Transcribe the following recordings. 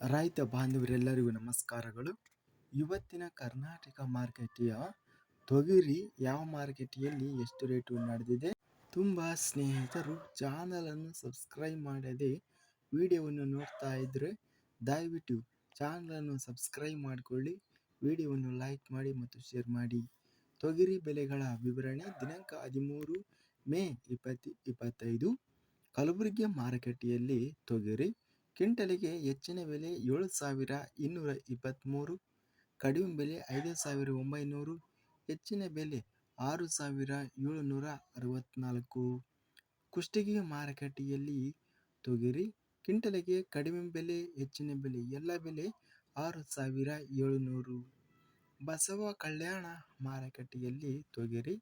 ರೈತ ಬಾಂಧವರೆಲ್ಲರಿಗೂ ನಮಸ್ಕಾರಗಳು. ಇವತ್ತಿನ ಕರ್ನಾಟಕ ಮಾರ್ಕೆಟಿಯ ತೊಗರಿ ಯಾವ ಮಾರ್ಕೆಟಿಯಲ್ಲಿ ಎಷ್ಟು ರೇಟು ನಡೆದಿದೆ? ತುಂಬ ಸ್ನೇಹಿತರು ಚಾನಲನ್ನು ಸಬ್ಸ್ಕ್ರೈಬ್ ಮಾಡದೆ ವಿಡಿಯೋವನ್ನು ನೋಡ್ತಾ ಇದ್ದರೆ ದಯವಿಟ್ಟು ಚಾನಲನ್ನು ಸಬ್ಸ್ಕ್ರೈಬ್ ಮಾಡಿಕೊಳ್ಳಿ, ವಿಡಿಯೋವನ್ನು ಲೈಕ್ ಮಾಡಿ ಮತ್ತು ಶೇರ್ ಮಾಡಿ. ತೊಗರಿ ಬೆಲೆಗಳ ವಿವರಣೆ ದಿನಾಂಕ ಹದಿಮೂರು ಮೇ ಇಪ್ಪತ್ತು ಇಪ್ಪತ್ತೈದು. ಕಲಬುರಗಿ ಮಾರುಕಟ್ಟೆಯಲ್ಲಿ ತೊಗರಿ ಕ್ವಿಂಟಲಿಗೆ ಹೆಚ್ಚಿನ ಬೆಲೆ ಏಳು ಸಾವಿರ ಇನ್ನೂರ ಇಪ್ಪತ್ತ್ಮೂರು ಕಡಿಮೆ ಬೆಲೆ ಐದು ಸಾವಿರ ಒಂಬೈನೂರು, ಹೆಚ್ಚಿನ ಬೆಲೆ ಆರು ಸಾವಿರ ಏಳುನೂರ ಅರವತ್ತ್ನಾಲ್ಕು ಕುಷ್ಟಗಿ ಮಾರುಕಟ್ಟೆಯಲ್ಲಿ ತೊಗರಿ, ಕ್ವಿಂಟಲಿಗೆ ಕಡಿಮೆ ಬೆಲೆ, ಹೆಚ್ಚಿನ ಬೆಲೆ, ಎಲ್ಲ ಬೆಲೆ ಆರು ಸಾವಿರ ಏಳುನೂರು. ಬಸವ ಕಲ್ಯಾಣ ಮಾರುಕಟ್ಟೆಯಲ್ಲಿ ತೊಗರಿ,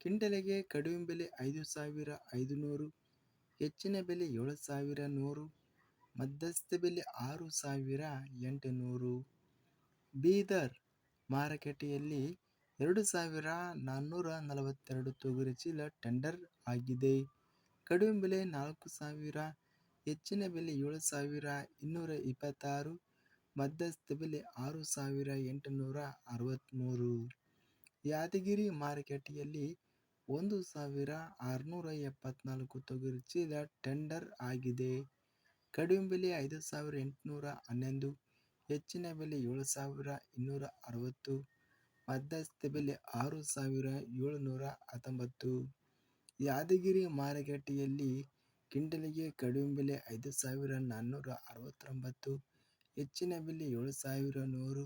ಕ್ವಿಂಟಲಿಗೆ ಕಡಿಮೆ ಬೆಲೆ ಐದು ಸಾವಿರ ಐದುನೂರು, ಹೆಚ್ಚಿನ ಬೆಲೆ ಏಳು ಸಾವಿರ ನೂರು. ಮಧ್ಯಸ್ಥ ಬೆಲೆ ಆರು ಸಾವಿರ ಎಂಟುನೂರು. ಬೀದರ್ ಮಾರುಕಟ್ಟೆಯಲ್ಲಿ ಎರಡು ಸಾವಿರ ನಾನ್ನೂರ ನಲವತ್ತೆರಡು ತೊಗರಿ ಚೀಲ ಟೆಂಡರ್ ಆಗಿದೆ. ಕಡಿಮೆ ಬೆಲೆ ನಾಲ್ಕು ಸಾವಿರ, ಹೆಚ್ಚಿನ ಬೆಲೆ ಏಳು ಸಾವಿರ ಇನ್ನೂರ ಇಪ್ಪತ್ತಾರು, ಮಧ್ಯಸ್ಥ ಬೆಲೆ ಆರು ಸಾವಿರ ಎಂಟುನೂರ ಅರವತ್ತ್ಮೂರು ಯಾದಗಿರಿ ಮಾರುಕಟ್ಟೆಯಲ್ಲಿ ಒಂದು ಸಾವಿರ ಆರುನೂರ ಎಪ್ಪತ್ತ್ನಾಲ್ಕು ತೊಗರಿ ಚೀಲ ಟೆಂಡರ್ ಆಗಿದೆ. ಕಡಿಮೆ ಬೆಲೆ ಐದು ಸಾವಿರ ಎಂಟುನೂರ ಹನ್ನೊಂದು, ಹೆಚ್ಚಿನ ಬೆಲೆ ಏಳು ಸಾವಿರ ಇನ್ನೂರ ಅರವತ್ತು ಮಧ್ಯಸ್ಥ ಬೆಲೆ ಆರು ಸಾವಿರ ಏಳುನೂರ ಹತ್ತೊಂಬತ್ತು. ಯಾದಗಿರಿ ಮಾರುಕಟ್ಟೆಯಲ್ಲಿ ಕಿಂಡಲಿಗೆ ಕಡಿಮೆ ಬೆಲೆ ಐದು ಸಾವಿರ ನಾನ್ನೂರ ಅರವತ್ತೊಂಬತ್ತು, ಹೆಚ್ಚಿನ ಬೆಲೆ ಏಳು ಸಾವಿರ ನೂರು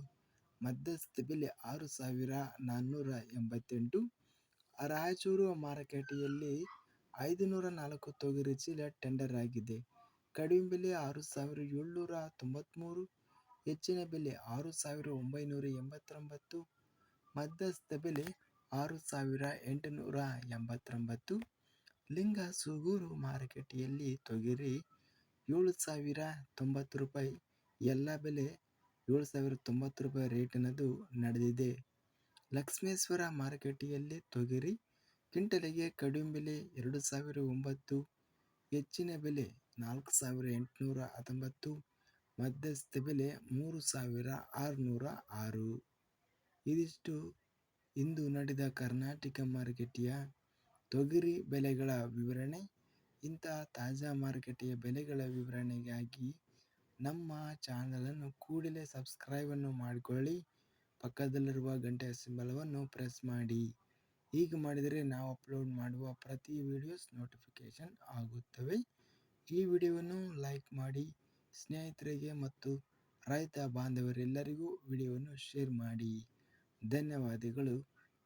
ಮಧ್ಯಸ್ಥ ಬೆಲೆ ಆರು ಸಾವಿರ ನಾನ್ನೂರ ಎಂಬತ್ತೆಂಟು. ರಾಯಚೂರು ಮಾರುಕಟ್ಟೆಯಲ್ಲಿ ಐದುನೂರ ನಾಲ್ಕು ತೊಗರಿ ಚೀಲ ಟೆಂಡರ್ ಆಗಿದೆ. ಕಡಿಮೆ ಬೆಲೆ ಆರು ಸಾವಿರ ಏಳ್ನೂರ ತೊಂಬತ್ತ್ಮೂರು ಹೆಚ್ಚಿನ ಬೆಲೆ ಆರು ಸಾವಿರ ಒಂಬೈನೂರ ಎಂಬತ್ತೊಂಬತ್ತು, ಮಧ್ಯಸ್ಥ ಬೆಲೆ ಆರು ಸಾವಿರ ಎಂಟುನೂರ ಎಂಬತ್ತೊಂಬತ್ತು. ಲಿಂಗ ಸೂಗೂರು ಮಾರುಕಟ್ಟೆಯಲ್ಲಿ ತೊಗರಿ ಏಳು ಸಾವಿರ ತೊಂಬತ್ತು ರೂಪಾಯಿ, ಎಲ್ಲ ಬೆಲೆ ಏಳು ಸಾವಿರ ತೊಂಬತ್ತು ರೂಪಾಯಿ ರೇಟಿನದು ನಡೆದಿದೆ. ಲಕ್ಷ್ಮೇಶ್ವರ ಮಾರುಕಟ್ಟೆಯಲ್ಲಿ ತೊಗರಿ ಕ್ವಿಂಟಲಿಗೆ ಕಡಿಮೆ ಬೆಲೆ ಎರಡು ಸಾವಿರ ಒಂಬತ್ತು, ಹೆಚ್ಚಿನ ಬೆಲೆ ನಾಲ್ಕು ಸಾವಿರ ಎಂಟುನೂರ ಹತ್ತೊಂಬತ್ತು ಮಧ್ಯಸ್ಥ ಬೆಲೆ ಮೂರು ಸಾವಿರ ಆರುನೂರ ಆರು. ಇದಿಷ್ಟು ಇಂದು ನಡೆದ ಕರ್ನಾಟಕ ಮಾರುಕಟ್ಟೆಯ ತೊಗರಿ ಬೆಲೆಗಳ ವಿವರಣೆ. ಇಂತಹ ತಾಜಾ ಮಾರುಕಟ್ಟೆಯ ಬೆಲೆಗಳ ವಿವರಣೆಗಾಗಿ ನಮ್ಮ ಚಾನಲನ್ನು ಕೂಡಲೇ ಸಬ್ಸ್ಕ್ರೈಬನ್ನು ಮಾಡಿಕೊಳ್ಳಿ. ಪಕ್ಕದಲ್ಲಿರುವ ಗಂಟೆಯ ಸಿಂಬಲವನ್ನು ಪ್ರೆಸ್ ಮಾಡಿ. ಹೀಗೆ ಮಾಡಿದರೆ ನಾವು ಅಪ್ಲೋಡ್ ಮಾಡುವ ಪ್ರತಿ ವಿಡಿಯೋಸ್ ನೋಟಿಫಿಕೇಷನ್ ಆಗುತ್ತವೆ. ಈ ವಿಡಿಯೋವನ್ನು ಲೈಕ್ ಮಾಡಿ, ಸ್ನೇಹಿತರಿಗೆ ಮತ್ತು ರೈತ ಬಾಂಧವರೆಲ್ಲರಿಗೂ ವಿಡಿಯೋವನ್ನು ಶೇರ್ ಮಾಡಿ. ಧನ್ಯವಾದಗಳು.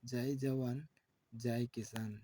ಜೈ ಜವಾನ್, ಜೈ ಕಿಸಾನ್.